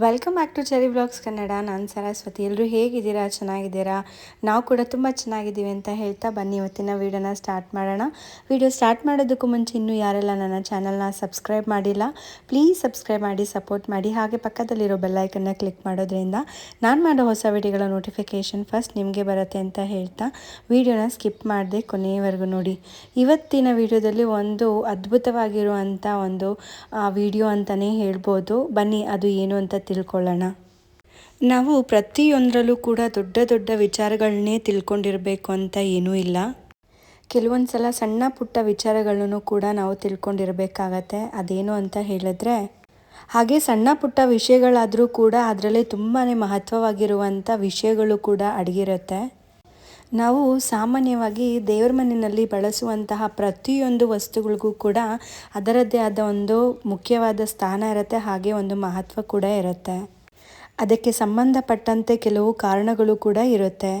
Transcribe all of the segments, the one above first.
Welcome back to Cheri blogs Kannada ನಾನು ಸರಸ್ವತಿ. ಎಲ್ಲರೂ ಹೇಗಿದ್ದೀರಾ? ಚೆನ್ನಾಗಿದ್ದೀರಾ? ನಾವು ಕೂಡ ತುಂಬ ಚೆನ್ನಾಗಿದ್ದೀವಿ ಅಂತ ಹೇಳ್ತಾ ಬನ್ನಿ. ಇವತ್ತಿನ ವೀಡಿಯೋನ ಸ್ಟಾರ್ಟ್ ಮಾಡೋಣ. ವೀಡಿಯೋ ಸ್ಟಾರ್ಟ್ ಮಾಡೋದಕ್ಕೂ ಮುಂಚೆ ಇನ್ನೂ ಯಾರೆಲ್ಲ ನನ್ನ ಚಾನಲ್ನ ಸಬ್ಸ್ಕ್ರೈಬ್ ಮಾಡಿಲ್ಲ ಪ್ಲೀಸ್ ಸಬ್ಸ್ಕ್ರೈಬ್ ಮಾಡಿ ಸಪೋರ್ಟ್ ಮಾಡಿ. ಹಾಗೆ ಪಕ್ಕದಲ್ಲಿರೋ ಬೆಲ್ಲೈಕನ್ನ ಕ್ಲಿಕ್ ಮಾಡೋದ್ರಿಂದ ನಾನು ಮಾಡೋ ಹೊಸ ವಿಡಿಯೋಗಳ ನೋಟಿಫಿಕೇಷನ್ ಫಸ್ಟ್ ನಿಮಗೆ ಬರುತ್ತೆ ಅಂತ ಹೇಳ್ತಾ ವಿಡಿಯೋನ ಸ್ಕಿಪ್ ಮಾಡದೆ ಕೊನೆಯವರೆಗೂ ನೋಡಿ. ಇವತ್ತಿನ ವಿಡಿಯೋದಲ್ಲಿ ಒಂದು ಅದ್ಭುತವಾಗಿರುವಂಥ ಒಂದು ವಿಡಿಯೋ ಅಂತಲೇ ಹೇಳ್ಬೋದು. ಬನ್ನಿ, ಅದು ಏನು ಅಂತ ತಿಳ್ಕೊಳ್ಳೋಣ. ನಾವು ಪ್ರತಿಯೊಂದರಲ್ಲೂ ಕೂಡ ದೊಡ್ಡ ದೊಡ್ಡ ವಿಚಾರಗಳನ್ನೇ ತಿಳ್ಕೊಂಡಿರಬೇಕು ಅಂತ ಏನೂ ಇಲ್ಲ. ಕೆಲವೊಂದು ಸಲ ಸಣ್ಣ ಪುಟ್ಟ ವಿಚಾರಗಳನ್ನು ಕೂಡ ನಾವು ತಿಳ್ಕೊಂಡಿರಬೇಕಾಗತ್ತೆ. ಅದೇನು ಅಂತ ಹೇಳಿದ್ರೆ, ಹಾಗೆ ಸಣ್ಣ ಪುಟ್ಟ ವಿಷಯಗಳಾದರೂ ಕೂಡ ಅದರಲ್ಲಿ ತುಂಬಾ ಮಹತ್ವವಾಗಿರುವಂಥ ವಿಷಯಗಳು ಕೂಡ ಅಡಗಿರುತ್ತೆ. ನಾವು ಸಾಮಾನ್ಯವಾಗಿ ದೇವರ ಮನೆಯಲ್ಲಿ ಬಳಸುವಂತಹ ಪ್ರತಿಯೊಂದು ವಸ್ತುಗಳಿಗೂ ಕೂಡ ಅದರದ್ದೇ ಆದ ಒಂದು ಮುಖ್ಯವಾದ ಸ್ಥಾನ ಇರುತ್ತೆ, ಹಾಗೆ ಒಂದು ಮಹತ್ವ ಕೂಡ ಇರುತ್ತೆ. ಅದಕ್ಕೆ ಸಂಬಂಧಪಟ್ಟಂತೆ ಕೆಲವು ಕಾರಣಗಳು ಕೂಡ ಇರುತ್ತೆ.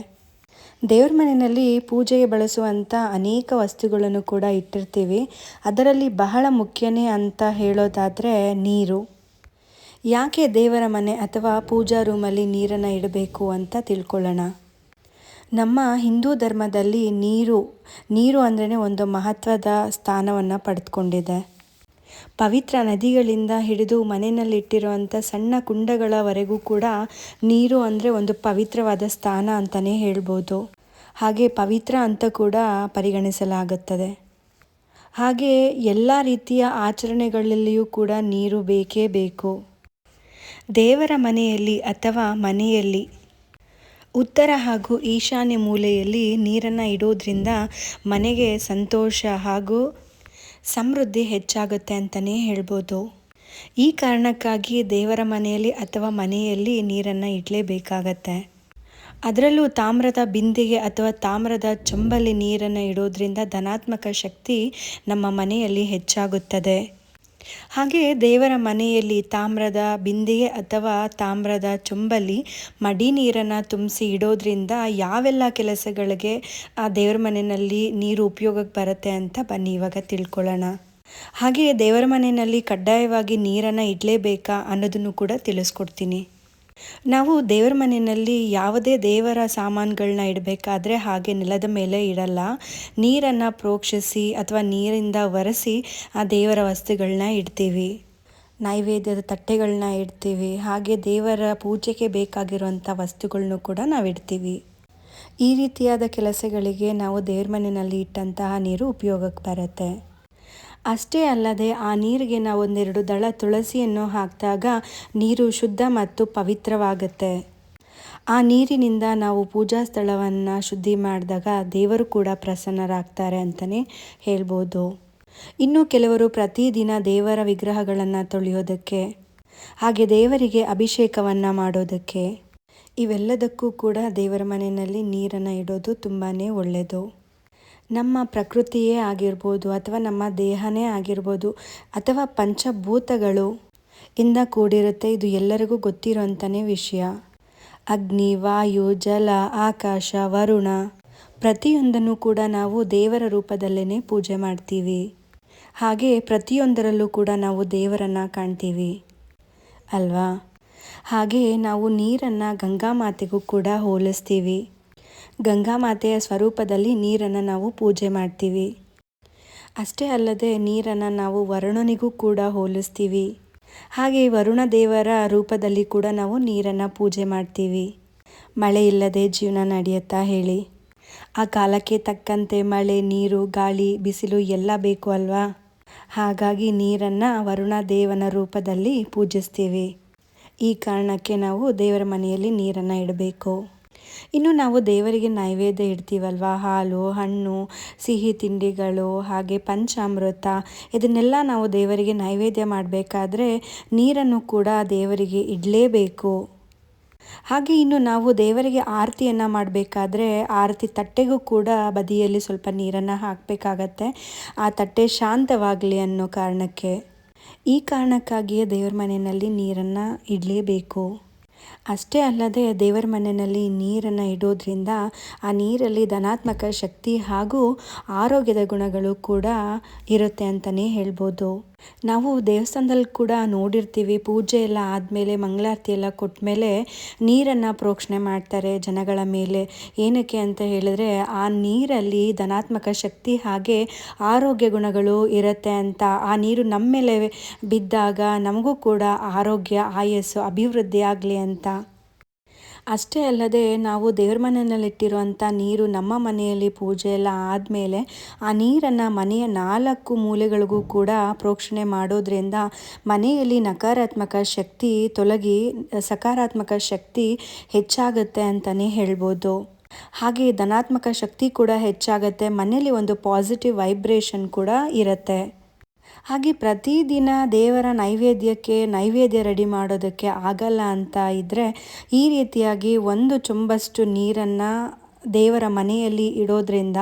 ದೇವ್ರ ಮನೆಯಲ್ಲಿ ಪೂಜೆಗೆ ಬಳಸುವಂಥ ಅನೇಕ ವಸ್ತುಗಳನ್ನು ಕೂಡ ಇಟ್ಟಿರ್ತೀವಿ. ಅದರಲ್ಲಿ ಬಹಳ ಮುಖ್ಯನೇ ಅಂತ ಹೇಳೋದಾದರೆ ನೀರು. ಯಾಕೆ ದೇವರ ಮನೆ ಅಥವಾ ಪೂಜಾ ರೂಮಲ್ಲಿ ನೀರನ್ನು ಇಡಬೇಕು ಅಂತ ತಿಳ್ಕೊಳ್ಳೋಣ. ನಮ್ಮ ಹಿಂದೂ ಧರ್ಮದಲ್ಲಿ ನೀರು ನೀರು ಅಂದ್ರೇ ಒಂದು ಮಹತ್ವದ ಸ್ಥಾನವನ್ನು ಪಡೆದುಕೊಂಡಿದೆ. ಪವಿತ್ರ ನದಿಗಳಿಂದ ಹಿಡಿದು ಮನೆಯಲ್ಲಿಟ್ಟಿರುವಂಥ ಸಣ್ಣ ಕುಂಡಗಳವರೆಗೂ ಕೂಡ ನೀರು ಅಂದರೆ ಒಂದು ಪವಿತ್ರವಾದ ಸ್ಥಾನ ಅಂತಲೇ ಹೇಳ್ಬೋದು. ಹಾಗೆ ಪವಿತ್ರ ಅಂತ ಕೂಡ ಪರಿಗಣಿಸಲಾಗುತ್ತದೆ. ಹಾಗೆ ಎಲ್ಲ ರೀತಿಯ ಆಚರಣೆಗಳಲ್ಲಿಯೂ ಕೂಡ ನೀರು ಬೇಕೇ ಬೇಕು. ದೇವರ ಮನೆಯಲ್ಲಿ ಅಥವಾ ಮನೆಯಲ್ಲಿ ಉತ್ತರ ಹಾಗೂ ಈಶಾನ್ಯ ಮೂಲೆಯಲ್ಲಿ ನೀರನ್ನು ಇಡೋದ್ರಿಂದ ಮನೆಗೆ ಸಂತೋಷ ಹಾಗೂ ಸಮೃದ್ಧಿ ಹೆಚ್ಚಾಗುತ್ತೆ ಅಂತಲೇ ಹೇಳ್ಬೋದು. ಈ ಕಾರಣಕ್ಕಾಗಿ ದೇವರ ಮನೆಯಲ್ಲಿ ಅಥವಾ ಮನೆಯಲ್ಲಿ ನೀರನ್ನು ಇಡಲೇಬೇಕಾಗತ್ತೆ. ಅದರಲ್ಲೂ ತಾಮ್ರದ ಬಿಂದಿಗೆ ಅಥವಾ ತಾಮ್ರದ ಚೊಂಬಲ್ಲಿ ನೀರನ್ನು ಇಡೋದ್ರಿಂದ ಧನಾತ್ಮಕ ಶಕ್ತಿ ನಮ್ಮ ಮನೆಯಲ್ಲಿ ಹೆಚ್ಚಾಗುತ್ತದೆ. ಹಾಗೆ ದೇವರ ಮನೆಯಲ್ಲಿ ತಾಮ್ರದ ಬಿಂದಿಗೆ ಅಥವಾ ತಾಮ್ರದ ಚೊಂಬಲ್ಲಿ ಮಡಿ ನೀರನ್ನು ತುಂಬಿಸಿ ಇಡೋದ್ರಿಂದ ಯಾವೆಲ್ಲ ಕೆಲಸಗಳಿಗೆ ಆ ದೇವರ ಮನೆಯಲ್ಲಿ ನೀರು ಉಪಯೋಗಕ್ಕೆ ಬರುತ್ತೆ ಅಂತ ಬನ್ನಿ, ಇವಾಗ ತಿಳ್ಕೊಳ್ಳೋಣ. ಹಾಗೆ ದೇವರ ಮನೆಯಲ್ಲಿ ಕಡ್ಡಾಯವಾಗಿ ನೀರನ್ನು ಇಡಲೇಬೇಕಾ ಅನ್ನೋದನ್ನು ಕೂಡ ತಿಳಿಸ್ಕೊಡ್ತೀನಿ. ನಾವು ದೇವರ ಮನೆಯಲ್ಲಿ ಯಾವುದೇ ದೇವರ ಸಾಮಾನುಗಳನ್ನ ಇಡಬೇಕಾದ್ರೆ ಹಾಗೆ ನೆಲದ ಮೇಲೆ ಇಡಲ್ಲ. ನೀರನ್ನು ಪ್ರೋಕ್ಷಿಸಿ ಅಥವಾ ನೀರಿಂದ ಒರೆಸಿ ಆ ದೇವರ ವಸ್ತುಗಳನ್ನ ಇಡ್ತೀವಿ. ನೈವೇದ್ಯದ ತಟ್ಟೆಗಳನ್ನ ಇಡ್ತೀವಿ. ಹಾಗೆ ದೇವರ ಪೂಜೆಗೆ ಬೇಕಾಗಿರುವಂಥ ವಸ್ತುಗಳನ್ನು ಕೂಡ ನಾವು ಇಡ್ತೀವಿ. ಈ ರೀತಿಯಾದ ಕೆಲಸಗಳಿಗೆ ನಾವು ದೇವ್ರ ಮನೆಯಲ್ಲಿ ಇಟ್ಟಂತಹ ನೀರು ಉಪಯೋಗಕ್ಕೆ ಬರುತ್ತೆ. ಅಷ್ಟೇ ಅಲ್ಲದೆ ಆ ನೀರಿಗೆ ನಾವು ಒಂದೆರಡು ದಳ ತುಳಸಿಯನ್ನು ಹಾಕಿದಾಗ ನೀರು ಶುದ್ಧ ಮತ್ತು ಪವಿತ್ರವಾಗುತ್ತೆ. ಆ ನೀರಿನಿಂದ ನಾವು ಪೂಜಾ ಸ್ಥಳವನ್ನು ಶುದ್ಧಿ ಮಾಡಿದಾಗ ದೇವರು ಕೂಡ ಪ್ರಸನ್ನರಾಗ್ತಾರೆ ಅಂತಲೇ ಹೇಳ್ಬೋದು. ಇನ್ನು ಕೆಲವರು ಪ್ರತಿದಿನ ದೇವರ ವಿಗ್ರಹಗಳನ್ನು ತೊಳೆಯೋದಕ್ಕೆ, ಹಾಗೆ ದೇವರಿಗೆ ಅಭಿಷೇಕವನ್ನು ಮಾಡೋದಕ್ಕೆ, ಇವೆಲ್ಲದಕ್ಕೂ ಕೂಡ ದೇವರ ಮನೆಯಲ್ಲಿ ನೀರನ್ನು ಇಡೋದು ತುಂಬಾ ಒಳ್ಳೆಯದು ನಮ್ಮ ಪ್ರಕೃತಿಯೇ ಆಗಿರ್ಬೋದು ಅಥವಾ ನಮ್ಮ ದೇಹನೇ ಆಗಿರ್ಬೋದು ಅಥವಾ ಪಂಚಭೂತಗಳು ಇಂದ ಕೂಡಿರುತ್ತೆ, ಇದು ಎಲ್ಲರಿಗೂ ಗೊತ್ತಿರೋಂಥನೇ ವಿಷಯ. ಅಗ್ನಿ, ವಾಯು, ಜಲ, ಆಕಾಶ, ವರುಣ ಪ್ರತಿಯೊಂದನ್ನು ಕೂಡ ನಾವು ದೇವರ ರೂಪದಲ್ಲೇ ಪೂಜೆ ಮಾಡ್ತೀವಿ. ಹಾಗೆ ಪ್ರತಿಯೊಂದರಲ್ಲೂ ಕೂಡ ನಾವು ದೇವರನ್ನು ಕಾಣ್ತೀವಿ ಅಲ್ವಾ? ಹಾಗೆ ನಾವು ನೀರನ್ನು ಗಂಗಾ ಮಾತೆಗೂ ಕೂಡ ಹೋಲಿಸ್ತೀವಿ. ಗಂಗಾ ಮಾತೆಯ ಸ್ವರೂಪದಲ್ಲಿ ನೀರನ್ನು ನಾವು ಪೂಜೆ ಮಾಡ್ತೀವಿ. ಅಷ್ಟೇ ಅಲ್ಲದೆ ನೀರನ್ನು ನಾವು ವರುಣನಿಗೂ ಕೂಡ ಹೋಲಿಸ್ತೀವಿ. ಹಾಗೆ ವರುಣ ದೇವರ ರೂಪದಲ್ಲಿ ಕೂಡ ನಾವು ನೀರನ್ನು ಪೂಜೆ ಮಾಡ್ತೀವಿ. ಮಳೆ ಇಲ್ಲದೆ ಜೀವನ ನಡೆಯುತ್ತಾ ಹೇಳಿ. ಆ ಕಾಲಕ್ಕೆ ತಕ್ಕಂತೆ ಮಳೆ, ನೀರು, ಗಾಳಿ, ಬಿಸಿಲು ಎಲ್ಲ ಬೇಕು ಅಲ್ವಾ? ಹಾಗಾಗಿ ನೀರನ್ನು ವರುಣ ದೇವನ ರೂಪದಲ್ಲಿ ಪೂಜಿಸ್ತೀವಿ. ಈ ಕಾರಣಕ್ಕೆ ನಾವು ದೇವರ ಮನೆಯಲ್ಲಿ ನೀರನ್ನು ಇಡಬೇಕು. ಇನ್ನು ನಾವು ದೇವರಿಗೆ ನೈವೇದ್ಯ ಇಡ್ತೀವಲ್ವ? ಹಾಲು, ಹಣ್ಣು, ಸಿಹಿ ತಿಂಡಿಗಳು, ಹಾಗೆ ಪಂಚಾಮೃತ, ಇದನ್ನೆಲ್ಲ ನಾವು ದೇವರಿಗೆ ನೈವೇದ್ಯ ಮಾಡಬೇಕಾದ್ರೆ ನೀರನ್ನು ಕೂಡ ದೇವರಿಗೆ ಇಡಲೇಬೇಕು. ಹಾಗೆ ಇನ್ನು ನಾವು ದೇವರಿಗೆ ಆರತಿಯನ್ನು ಮಾಡಬೇಕಾದ್ರೆ ಆರತಿ ತಟ್ಟೆಗೂ ಕೂಡ ಬದಿಯಲ್ಲಿ ಸ್ವಲ್ಪ ನೀರನ್ನು ಹಾಕಬೇಕಾಗತ್ತೆ. ಆ ತಟ್ಟೆ ಶಾಂತವಾಗಲಿ ಅನ್ನೋ ಕಾರಣಕ್ಕೆ. ಈ ಕಾರಣಕ್ಕಾಗಿಯೇ ದೇವ್ರ ಮನೆಯಲ್ಲಿ ನೀರನ್ನು ಇಡಲೇಬೇಕು. ಅಷ್ಟೇ ಅಲ್ಲದೆ ದೇವರ ಮನೆಯಲ್ಲಿ ನೀರನ್ನು ಇಡೋದ್ರಿಂದ ಆ ನೀರಲ್ಲಿ ಧನಾತ್ಮಕ ಶಕ್ತಿ ಹಾಗೂ ಆರೋಗ್ಯದ ಗುಣಗಳು ಕೂಡ ಇರುತ್ತೆ ಅಂತಲೇ ಹೇಳ್ಬೋದು. ನಾವು ದೇವಸ್ಥಾನದಲ್ಲಿ ಕೂಡ ನೋಡಿರ್ತೀವಿ, ಪೂಜೆ ಎಲ್ಲ ಆದಮೇಲೆ, ಮಂಗಳಾರತಿ ಎಲ್ಲ ಕೊಟ್ಟ ಮೇಲೆ ನೀರನ್ನು ಪ್ರೋಕ್ಷಣೆ ಮಾಡ್ತಾರೆ ಜನಗಳ ಮೇಲೆ. ಏನಕ್ಕೆ ಅಂತ ಹೇಳಿದ್ರೆ, ಆ ನೀರಲ್ಲಿ ಧನಾತ್ಮಕ ಶಕ್ತಿ ಹಾಗೆ ಆರೋಗ್ಯ ಗುಣಗಳು ಇರುತ್ತೆ ಅಂತ. ಆ ನೀರು ನಮ್ಮ ಮೇಲೆ ಬಿದ್ದಾಗ ನಮಗೂ ಕೂಡ ಆರೋಗ್ಯ, ಆಯಸ್ಸು, ಅಭಿವೃದ್ಧಿ ಆಗಲಿ ಅಂತ. ಅಷ್ಟೇ ಅಲ್ಲದೆ ನಾವು ದೇವ್ರ ಮನೆಯಲ್ಲಿಟ್ಟಿರುವಂಥ ನೀರು ನಮ್ಮ ಮನೆಯಲ್ಲಿ ಪೂಜೆ ಎಲ್ಲ ಆದಮೇಲೆ ಆ ನೀರನ್ನು ಮನೆಯ ನಾಲ್ಕು ಮೂಲೆಗಳಿಗೂ ಕೂಡ ಪ್ರೋಕ್ಷಣೆ ಮಾಡೋದ್ರಿಂದ ಮನೆಯಲ್ಲಿ ನಕಾರಾತ್ಮಕ ಶಕ್ತಿ ತೊಲಗಿ ಸಕಾರಾತ್ಮಕ ಶಕ್ತಿ ಹೆಚ್ಚಾಗುತ್ತೆ ಅಂತಲೇ ಹೇಳ್ಬೋದು. ಹಾಗೆ ಧನಾತ್ಮಕ ಶಕ್ತಿ ಕೂಡ ಹೆಚ್ಚಾಗುತ್ತೆ, ಮನೆಯಲ್ಲಿ ಒಂದು ಪಾಸಿಟಿವ್ ವೈಬ್ರೇಷನ್ ಕೂಡ ಇರುತ್ತೆ. ಹಾಗೆ ಪ್ರತಿದಿನ ದೇವರ ನೈವೇದ್ಯಕ್ಕೆ ನೈವೇದ್ಯ ರೆಡಿ ಮಾಡೋದಕ್ಕೆ ಆಗಲ್ಲ ಅಂತ ಇದ್ದರೆ ಈ ರೀತಿಯಾಗಿ ಒಂದು ಚುಂಬಷ್ಟು ನೀರನ್ನು ದೇವರ ಮನೆಯಲ್ಲಿ ಇಡೋದ್ರಿಂದ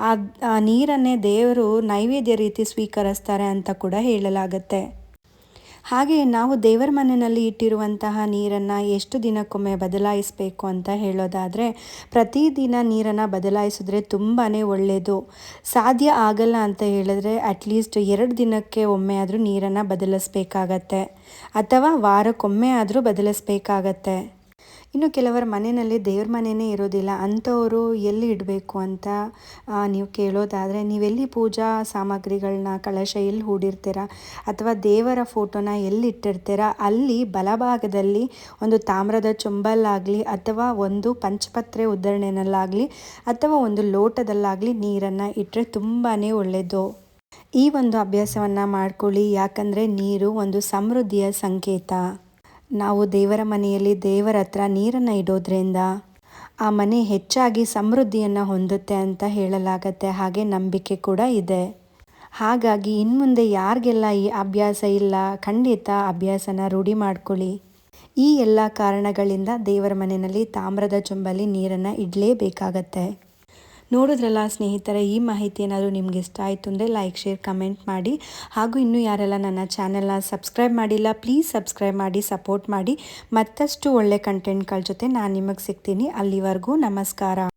ಆ ನೀರನ್ನೇ ದೇವರು ನೈವೇದ್ಯ ರೀತಿ ಸ್ವೀಕರಿಸ್ತಾರೆ ಅಂತ ಕೂಡ ಹೇಳಲಾಗತ್ತೆ. ಹಾಗೆ ನಾವು ದೇವರ ಮನೆಯಲ್ಲಿ ಇಟ್ಟಿರುವಂತಹ ನೀರನ್ನು ಎಷ್ಟು ದಿನಕ್ಕೊಮ್ಮೆ ಬದಲಾಯಿಸಬೇಕು ಅಂತ ಹೇಳೋದಾದರೆ ಪ್ರತಿದಿನ ನೀರನ್ನು ಬದಲಾಯಿಸಿದ್ರೆ ತುಂಬಾ ಒಳ್ಳೆಯದು ಸಾಧ್ಯ ಆಗಲ್ಲ ಅಂತ ಹೇಳಿದ್ರೆ ಅಟ್ಲೀಸ್ಟ್ ಎರಡು ದಿನಕ್ಕೆ ಒಮ್ಮೆ ಆದರೂ ನೀರನ್ನು ಬದಲಿಸ್ಬೇಕಾಗತ್ತೆ. ಅಥವಾ ವಾರಕ್ಕೊಮ್ಮೆ ಆದರೂ ಬದಲಿಸ್ಬೇಕಾಗತ್ತೆ. ಇನ್ನು ಕೆಲವರ ಮನೆಯಲ್ಲಿ ದೇವ್ರ ಮನೆಯೇ ಇರೋದಿಲ್ಲ, ಅಂಥವರು ಎಲ್ಲಿ ಇಡಬೇಕು ಅಂತ ನೀವು ಕೇಳೋದಾದರೆ ನೀವೆಲ್ಲಿ ಪೂಜಾ ಸಾಮಗ್ರಿಗಳನ್ನ, ಕಳಶ ಎಲ್ಲಿ ಹೂಡಿರ್ತೀರ ಅಥವಾ ದೇವರ ಫೋಟೋನ ಎಲ್ಲಿ ಇಟ್ಟಿರ್ತೀರ, ಅಲ್ಲಿ ಬಲಭಾಗದಲ್ಲಿ ಒಂದು ತಾಮ್ರದ ಚೊಂಬಲ್ಲಾಗಲಿ ಅಥವಾ ಒಂದು ಪಂಚಪತ್ರೆ ಉದ್ದರಣೆಯಲ್ಲಾಗಲಿ ಅಥವಾ ಒಂದು ಲೋಟದಲ್ಲಾಗಲಿ ನೀರನ್ನು ಇಟ್ಟರೆ ತುಂಬಾ ಒಳ್ಳೆಯದು ಈ ಒಂದು ಅಭ್ಯಾಸವನ್ನು ಮಾಡ್ಕೊಳ್ಳಿ, ಯಾಕಂದರೆ ನೀರು ಒಂದು ಸಮೃದ್ಧಿಯ ಸಂಕೇತ. ನಾವು ದೇವರ ಮನೆಯಲ್ಲಿ ದೇವರ ಹತ್ರ ನೀರನ್ನು ಇಡೋದ್ರಿಂದ ಆ ಮನೆ ಹೆಚ್ಚಾಗಿ ಸಮೃದ್ಧಿಯನ್ನು ಹೊಂದುತ್ತೆ ಅಂತ ಹೇಳಲಾಗತ್ತೆ, ಹಾಗೆ ನಂಬಿಕೆ ಕೂಡ ಇದೆ. ಹಾಗಾಗಿ ಇನ್ಮುಂದೆ ಯಾರಿಗೆಲ್ಲ ಈ ಅಭ್ಯಾಸ ಇಲ್ಲ, ಖಂಡಿತ ಅಭ್ಯಾಸನ ರೂಢಿ ಮಾಡ್ಕೊಳ್ಳಿ. ಈ ಎಲ್ಲ ಕಾರಣಗಳಿಂದ ದೇವರ ಮನೆಯಲ್ಲಿ ತಾಮ್ರದ ಚೊಂಬಲ್ಲಿ ನೀರನ್ನು ಇಡಲೇಬೇಕಾಗತ್ತೆ. ನೋಡಿದ್ರಲ್ಲ ಸ್ನೇಹಿತರೆ, ಈ ಮಾಹಿತಿ ಏನಾದರೂ ನಿಮ್ಗೆ ಇಷ್ಟ ಆಯಿತು ಅಂದರೆ ಲೈಕ್ ಶೇರ್ ಕಮೆಂಟ್ ಮಾಡಿ. ಹಾಗೂ ಇನ್ನೂ ಯಾರೆಲ್ಲ ನನ್ನ ಚಾನೆಲ್ನ ಸಬ್ಸ್ಕ್ರೈಬ್ ಮಾಡಿಲ್ಲ ಪ್ಲೀಸ್ ಸಬ್ಸ್ಕ್ರೈಬ್ ಮಾಡಿ ಸಪೋರ್ಟ್ ಮಾಡಿ. ಮತ್ತಷ್ಟು ಒಳ್ಳೆ ಕಂಟೆಂಟ್ಗಳ ಜೊತೆ ನಾನು ನಿಮಗೆ ಸಿಗ್ತೀನಿ. ಅಲ್ಲಿವರೆಗೂ ನಮಸ್ಕಾರ.